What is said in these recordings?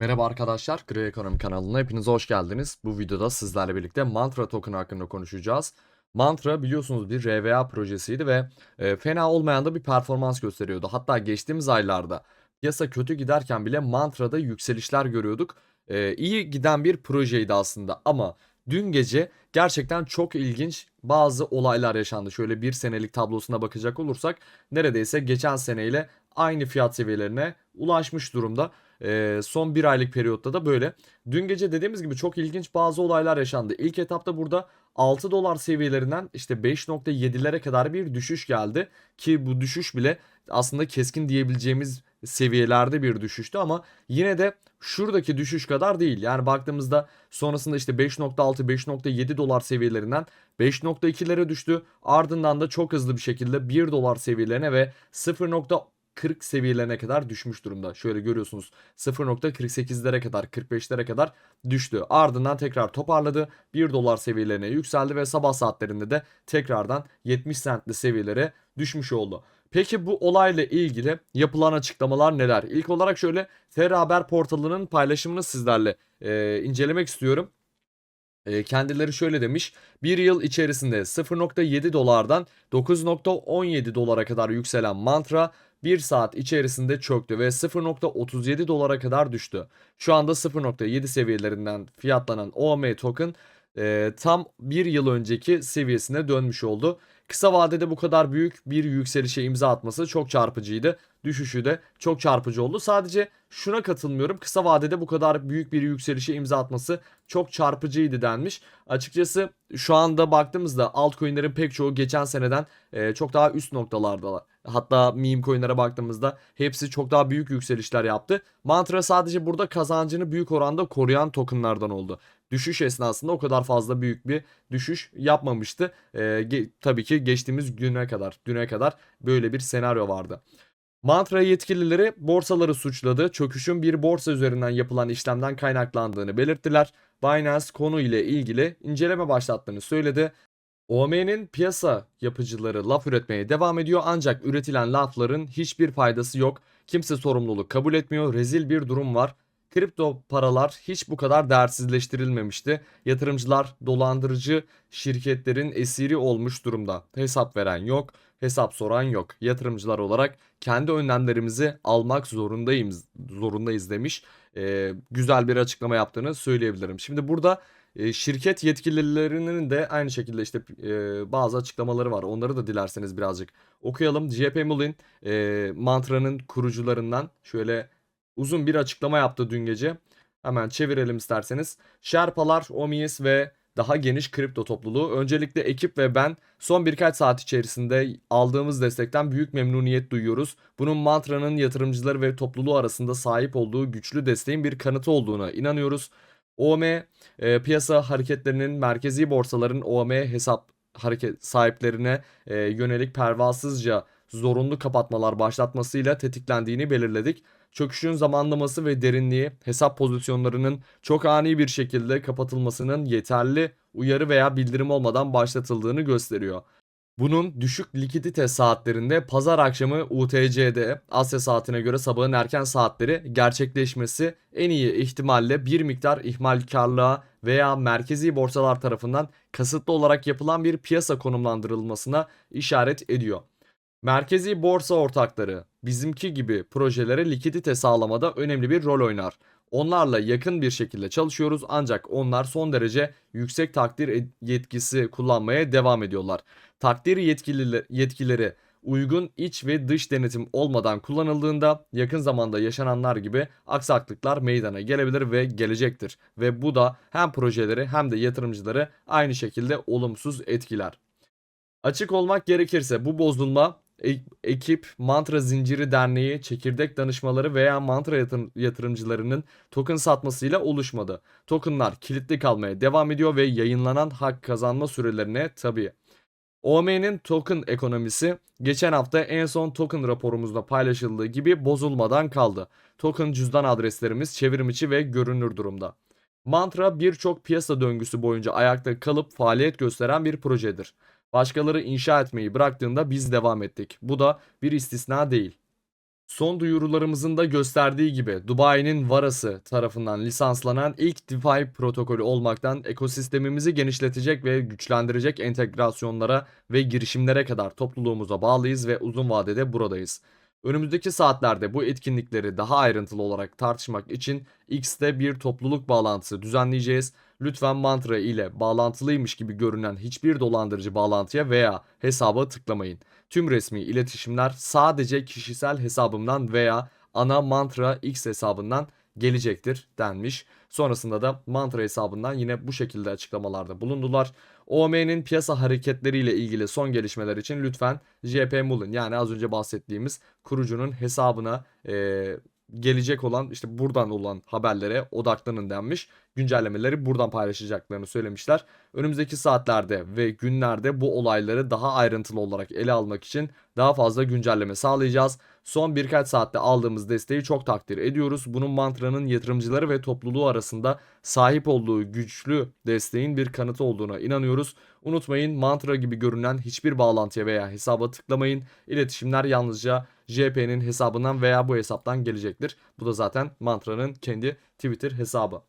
Merhaba arkadaşlar, Gri Ekonomi kanalına hepiniz hoş geldiniz. Bu videoda sizlerle birlikte Mantra token hakkında konuşacağız. Mantra biliyorsunuz bir RVA projesiydi ve e, fena olmayan da bir performans gösteriyordu. Hatta geçtiğimiz aylarda piyasa kötü giderken bile Mantra'da yükselişler görüyorduk. E, iyi giden bir projeydi aslında ama dün gece gerçekten çok ilginç bazı olaylar yaşandı. Şöyle bir senelik tablosuna bakacak olursak neredeyse geçen seneyle aynı fiyat seviyelerine ulaşmış durumda. Ee, son bir aylık periyotta da böyle. Dün gece dediğimiz gibi çok ilginç bazı olaylar yaşandı. İlk etapta burada 6 dolar seviyelerinden işte 5.7'lere kadar bir düşüş geldi. Ki bu düşüş bile aslında keskin diyebileceğimiz seviyelerde bir düşüştü ama yine de şuradaki düşüş kadar değil. Yani baktığımızda sonrasında işte 5.6 5.7 dolar seviyelerinden 5.2'lere düştü. Ardından da çok hızlı bir şekilde 1 dolar seviyelerine ve 0. 40 seviyelerine kadar düşmüş durumda. Şöyle görüyorsunuz 0.48'lere kadar 45'lere kadar düştü. Ardından tekrar toparladı. 1 dolar seviyelerine yükseldi ve sabah saatlerinde de tekrardan 70 centli seviyelere düşmüş oldu. Peki bu olayla ilgili yapılan açıklamalar neler? İlk olarak şöyle Terra Haber portalının paylaşımını sizlerle e, incelemek istiyorum. E, kendileri şöyle demiş. Bir yıl içerisinde 0.7 dolardan 9.17 dolara kadar yükselen mantra 1 saat içerisinde çöktü ve 0.37 dolara kadar düştü. Şu anda 0.7 seviyelerinden fiyatlanan OM token e, tam bir yıl önceki seviyesine dönmüş oldu. Kısa vadede bu kadar büyük bir yükselişe imza atması çok çarpıcıydı. Düşüşü de çok çarpıcı oldu. Sadece şuna katılmıyorum. Kısa vadede bu kadar büyük bir yükselişe imza atması çok çarpıcıydı denmiş. Açıkçası şu anda baktığımızda altcoin'lerin pek çoğu geçen seneden e, çok daha üst noktalarda. Hatta meme coin'lere baktığımızda hepsi çok daha büyük yükselişler yaptı. Mantra sadece burada kazancını büyük oranda koruyan tokenlardan oldu. Düşüş esnasında o kadar fazla büyük bir düşüş yapmamıştı. E, ge- tabii ki geçtiğimiz güne kadar, düne kadar böyle bir senaryo vardı. Mantra yetkilileri borsaları suçladı. Çöküşün bir borsa üzerinden yapılan işlemden kaynaklandığını belirttiler. Binance konu ile ilgili inceleme başlattığını söyledi. OM'nin piyasa yapıcıları laf üretmeye devam ediyor ancak üretilen lafların hiçbir faydası yok. Kimse sorumluluk kabul etmiyor. Rezil bir durum var. Kripto paralar hiç bu kadar değersizleştirilmemişti. Yatırımcılar dolandırıcı şirketlerin esiri olmuş durumda. Hesap veren yok, hesap soran yok. Yatırımcılar olarak kendi önlemlerimizi almak zorundayız, zorundayız demiş. Ee, güzel bir açıklama yaptığını söyleyebilirim. Şimdi burada e, şirket yetkililerinin de aynı şekilde işte e, bazı açıklamaları var. Onları da dilerseniz birazcık okuyalım. JP Mullen e, Mantra'nın kurucularından şöyle uzun bir açıklama yaptı dün gece. Hemen çevirelim isterseniz. Sherpalar, Omis ve daha geniş kripto topluluğu. Öncelikle ekip ve ben son birkaç saat içerisinde aldığımız destekten büyük memnuniyet duyuyoruz. Bunun Mantra'nın yatırımcıları ve topluluğu arasında sahip olduğu güçlü desteğin bir kanıtı olduğuna inanıyoruz. OM e, piyasa hareketlerinin merkezi borsaların OM hesap hareket sahiplerine e, yönelik pervasızca zorunlu kapatmalar başlatmasıyla tetiklendiğini belirledik. Çöküşün zamanlaması ve derinliği hesap pozisyonlarının çok ani bir şekilde kapatılmasının yeterli uyarı veya bildirim olmadan başlatıldığını gösteriyor. Bunun düşük likidite saatlerinde pazar akşamı UTC'de Asya saatine göre sabahın erken saatleri gerçekleşmesi en iyi ihtimalle bir miktar ihmalkarlığa veya merkezi borsalar tarafından kasıtlı olarak yapılan bir piyasa konumlandırılmasına işaret ediyor. Merkezi borsa ortakları bizimki gibi projelere likidite sağlamada önemli bir rol oynar. Onlarla yakın bir şekilde çalışıyoruz ancak onlar son derece yüksek takdir yetkisi kullanmaya devam ediyorlar. Takdir yetkilileri, yetkileri uygun iç ve dış denetim olmadan kullanıldığında yakın zamanda yaşananlar gibi aksaklıklar meydana gelebilir ve gelecektir. Ve bu da hem projeleri hem de yatırımcıları aynı şekilde olumsuz etkiler. Açık olmak gerekirse bu bozulma e- ekip, Mantra Zinciri Derneği, çekirdek danışmaları veya mantra yatır- yatırımcılarının token satmasıyla oluşmadı. Tokenlar kilitli kalmaya devam ediyor ve yayınlanan hak kazanma sürelerine tabi. OM'nin token ekonomisi geçen hafta en son token raporumuzda paylaşıldığı gibi bozulmadan kaldı. Token cüzdan adreslerimiz çevrim içi ve görünür durumda. Mantra birçok piyasa döngüsü boyunca ayakta kalıp faaliyet gösteren bir projedir. Başkaları inşa etmeyi bıraktığında biz devam ettik. Bu da bir istisna değil. Son duyurularımızın da gösterdiği gibi Dubai'nin Varası tarafından lisanslanan ilk DeFi protokolü olmaktan ekosistemimizi genişletecek ve güçlendirecek entegrasyonlara ve girişimlere kadar topluluğumuza bağlıyız ve uzun vadede buradayız. Önümüzdeki saatlerde bu etkinlikleri daha ayrıntılı olarak tartışmak için X'te bir topluluk bağlantısı düzenleyeceğiz. Lütfen mantra ile bağlantılıymış gibi görünen hiçbir dolandırıcı bağlantıya veya hesaba tıklamayın. Tüm resmi iletişimler sadece kişisel hesabımdan veya ana mantra X hesabından gelecektir denmiş. Sonrasında da mantra hesabından yine bu şekilde açıklamalarda bulundular. OM'nin piyasa hareketleriyle ilgili son gelişmeler için lütfen JP Mullen yani az önce bahsettiğimiz kurucunun hesabına eee, gelecek olan işte buradan olan haberlere odaklanın denmiş. Güncellemeleri buradan paylaşacaklarını söylemişler. Önümüzdeki saatlerde ve günlerde bu olayları daha ayrıntılı olarak ele almak için daha fazla güncelleme sağlayacağız. Son birkaç saatte aldığımız desteği çok takdir ediyoruz. Bunun mantranın yatırımcıları ve topluluğu arasında sahip olduğu güçlü desteğin bir kanıtı olduğuna inanıyoruz. Unutmayın mantra gibi görünen hiçbir bağlantıya veya hesaba tıklamayın. İletişimler yalnızca JP'nin hesabından veya bu hesaptan gelecektir. Bu da zaten mantranın kendi Twitter hesabı.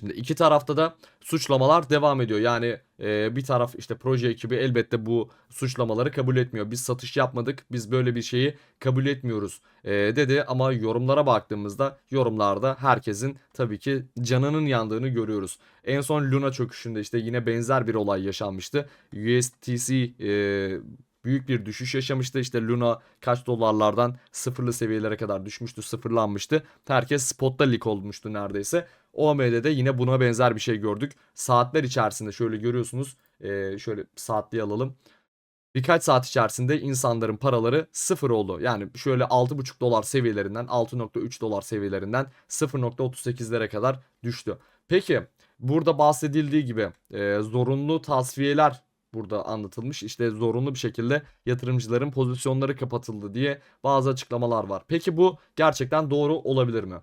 Şimdi iki tarafta da suçlamalar devam ediyor. Yani e, bir taraf işte proje ekibi elbette bu suçlamaları kabul etmiyor. Biz satış yapmadık, biz böyle bir şeyi kabul etmiyoruz e, dedi. Ama yorumlara baktığımızda yorumlarda herkesin tabii ki canının yandığını görüyoruz. En son Luna çöküşünde işte yine benzer bir olay yaşanmıştı. USTC e, büyük bir düşüş yaşamıştı. İşte Luna kaç dolarlardan sıfırlı seviyelere kadar düşmüştü, sıfırlanmıştı. Herkes spotta lik olmuştu neredeyse. OM'de de yine buna benzer bir şey gördük. Saatler içerisinde şöyle görüyorsunuz. Ee, şöyle saatliği alalım. Birkaç saat içerisinde insanların paraları sıfır oldu. Yani şöyle 6,5 dolar seviyelerinden 6.3 dolar seviyelerinden 0.38'lere kadar düştü. Peki burada bahsedildiği gibi e, zorunlu tasfiyeler burada anlatılmış. İşte zorunlu bir şekilde yatırımcıların pozisyonları kapatıldı diye bazı açıklamalar var. Peki bu gerçekten doğru olabilir mi?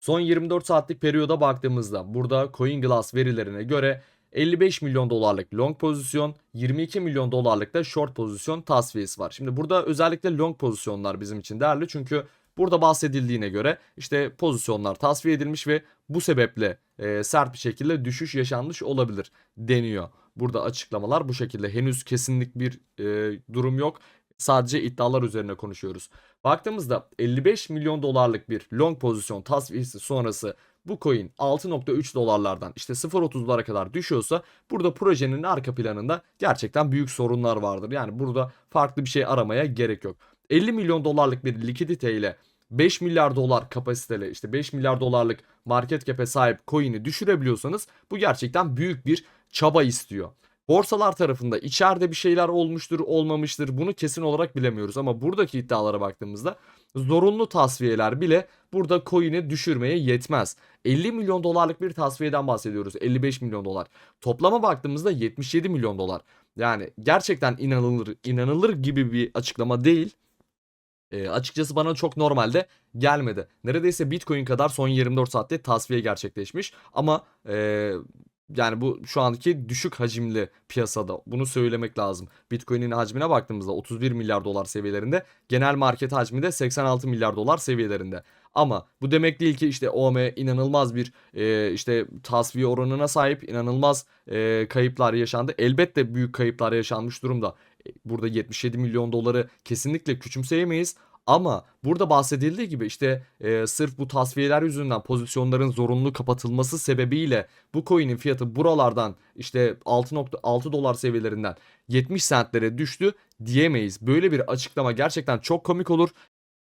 Son 24 saatlik periyoda baktığımızda burada CoinGlass verilerine göre 55 milyon dolarlık long pozisyon, 22 milyon dolarlık da short pozisyon tasfiyesi var. Şimdi burada özellikle long pozisyonlar bizim için değerli çünkü burada bahsedildiğine göre işte pozisyonlar tasfiye edilmiş ve bu sebeple e, sert bir şekilde düşüş yaşanmış olabilir deniyor. Burada açıklamalar bu şekilde. Henüz kesinlik bir e, durum yok. Sadece iddialar üzerine konuşuyoruz. Baktığımızda 55 milyon dolarlık bir long pozisyon tasfiyesi sonrası bu coin 6.3 dolarlardan işte 0.30'lara kadar düşüyorsa burada projenin arka planında gerçekten büyük sorunlar vardır. Yani burada farklı bir şey aramaya gerek yok. 50 milyon dolarlık bir likidite ile 5 milyar dolar kapasiteli işte 5 milyar dolarlık market cap'e sahip coin'i düşürebiliyorsanız bu gerçekten büyük bir çaba istiyor. Borsalar tarafında içeride bir şeyler olmuştur, olmamıştır. Bunu kesin olarak bilemiyoruz ama buradaki iddialara baktığımızda zorunlu tasfiyeler bile burada coin'i düşürmeye yetmez. 50 milyon dolarlık bir tasfiyeden bahsediyoruz. 55 milyon dolar. Toplama baktığımızda 77 milyon dolar. Yani gerçekten inanılır inanılır gibi bir açıklama değil. E, açıkçası bana çok normalde gelmedi. Neredeyse Bitcoin kadar son 24 saatte tasfiye gerçekleşmiş. Ama e, yani bu şu anki düşük hacimli piyasada bunu söylemek lazım. Bitcoin'in hacmine baktığımızda 31 milyar dolar seviyelerinde, genel market hacmi de 86 milyar dolar seviyelerinde. Ama bu demek değil ki işte OM inanılmaz bir e, işte tasfiye oranına sahip inanılmaz e, kayıplar yaşandı. Elbette büyük kayıplar yaşanmış durumda. E, Burada 77 milyon doları kesinlikle küçümseyemeyiz. Ama burada bahsedildiği gibi işte e, sırf bu tasfiyeler yüzünden pozisyonların zorunlu kapatılması sebebiyle bu coin'in fiyatı buralardan işte 6.6 dolar seviyelerinden 70 centlere düştü diyemeyiz. Böyle bir açıklama gerçekten çok komik olur.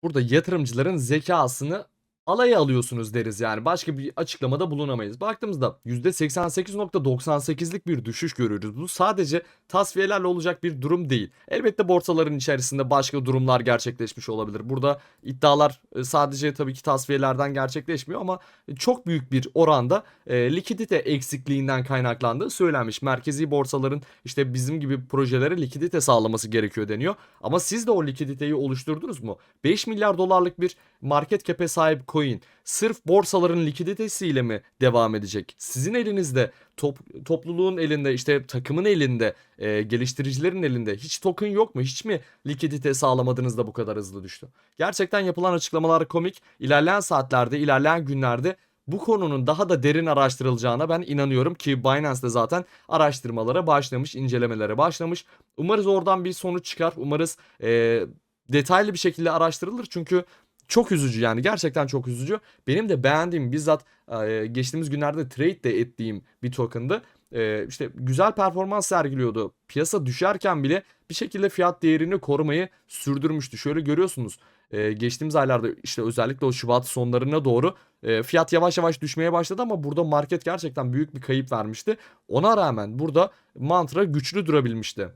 Burada yatırımcıların zekasını alaya alıyorsunuz deriz yani. Başka bir açıklamada bulunamayız. Baktığımızda %88.98'lik bir düşüş görüyoruz. Bu sadece tasfiyelerle olacak bir durum değil. Elbette borsaların içerisinde başka durumlar gerçekleşmiş olabilir. Burada iddialar e, sadece tabii ki tasfiyelerden gerçekleşmiyor ama çok büyük bir oranda e, likidite eksikliğinden kaynaklandığı söylenmiş. Merkezi borsaların işte bizim gibi projelere likidite sağlaması gerekiyor deniyor. Ama siz de o likiditeyi oluşturdunuz mu? 5 milyar dolarlık bir market cap'e sahip coin sırf borsaların likiditesiyle mi devam edecek? Sizin elinizde, top- topluluğun elinde, işte takımın elinde, e, geliştiricilerin elinde hiç token yok mu? Hiç mi likidite sağlamadınız da bu kadar hızlı düştü? Gerçekten yapılan açıklamalar komik. İlerleyen saatlerde, ilerleyen günlerde bu konunun daha da derin araştırılacağına ben inanıyorum ki Binance de zaten araştırmalara başlamış, incelemelere başlamış. Umarız oradan bir sonuç çıkar. Umarız e, detaylı bir şekilde araştırılır çünkü çok üzücü yani gerçekten çok üzücü. Benim de beğendiğim bizzat e, geçtiğimiz günlerde trade de ettiğim bir token'dı. E, işte güzel performans sergiliyordu. Piyasa düşerken bile bir şekilde fiyat değerini korumayı sürdürmüştü. Şöyle görüyorsunuz e, geçtiğimiz aylarda işte özellikle o Şubat sonlarına doğru fiyat yavaş yavaş düşmeye başladı ama burada market gerçekten büyük bir kayıp vermişti. Ona rağmen burada mantra güçlü durabilmişti.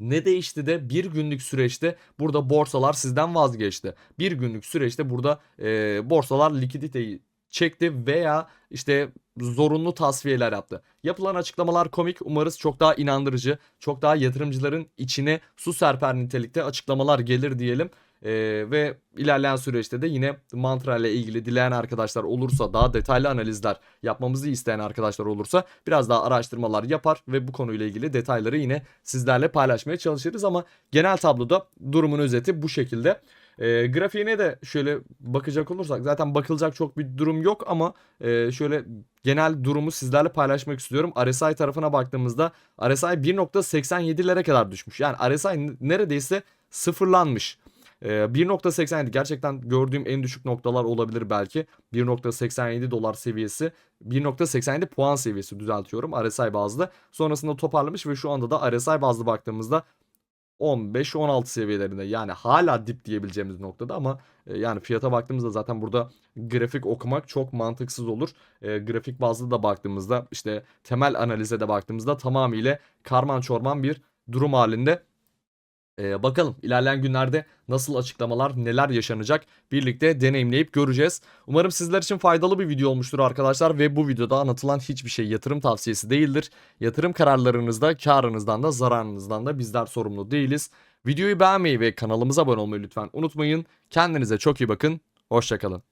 Ne değişti de bir günlük süreçte burada borsalar sizden vazgeçti. Bir günlük süreçte burada e, borsalar likiditeyi çekti veya işte zorunlu tasfiyeler yaptı. Yapılan açıklamalar komik. Umarız çok daha inandırıcı, çok daha yatırımcıların içine su serper nitelikte açıklamalar gelir diyelim. Ee, ve ilerleyen süreçte de yine mantra ile ilgili dileyen arkadaşlar olursa daha detaylı analizler yapmamızı isteyen arkadaşlar olursa biraz daha araştırmalar yapar ve bu konuyla ilgili detayları yine sizlerle paylaşmaya çalışırız ama genel tabloda durumun özeti bu şekilde. E, grafiğine de şöyle bakacak olursak zaten bakılacak çok bir durum yok ama e, şöyle genel durumu sizlerle paylaşmak istiyorum. RSI tarafına baktığımızda RSI 1.87'lere kadar düşmüş. Yani RSI neredeyse sıfırlanmış. Ee, 1.87 gerçekten gördüğüm en düşük noktalar olabilir belki. 1.87 dolar seviyesi. 1.87 puan seviyesi düzeltiyorum RSI bazlı. Sonrasında toparlamış ve şu anda da RSI bazlı baktığımızda 15-16 seviyelerinde yani hala dip diyebileceğimiz noktada ama e, yani fiyata baktığımızda zaten burada grafik okumak çok mantıksız olur. E, grafik bazlı da baktığımızda işte temel analize de baktığımızda tamamıyla karman çorman bir durum halinde. E, bakalım ilerleyen günlerde nasıl açıklamalar neler yaşanacak birlikte deneyimleyip göreceğiz. Umarım sizler için faydalı bir video olmuştur arkadaşlar ve bu videoda anlatılan hiçbir şey yatırım tavsiyesi değildir. Yatırım kararlarınızda karınızdan da zararınızdan da bizler sorumlu değiliz. Videoyu beğenmeyi ve kanalımıza abone olmayı lütfen unutmayın. Kendinize çok iyi bakın. Hoşçakalın.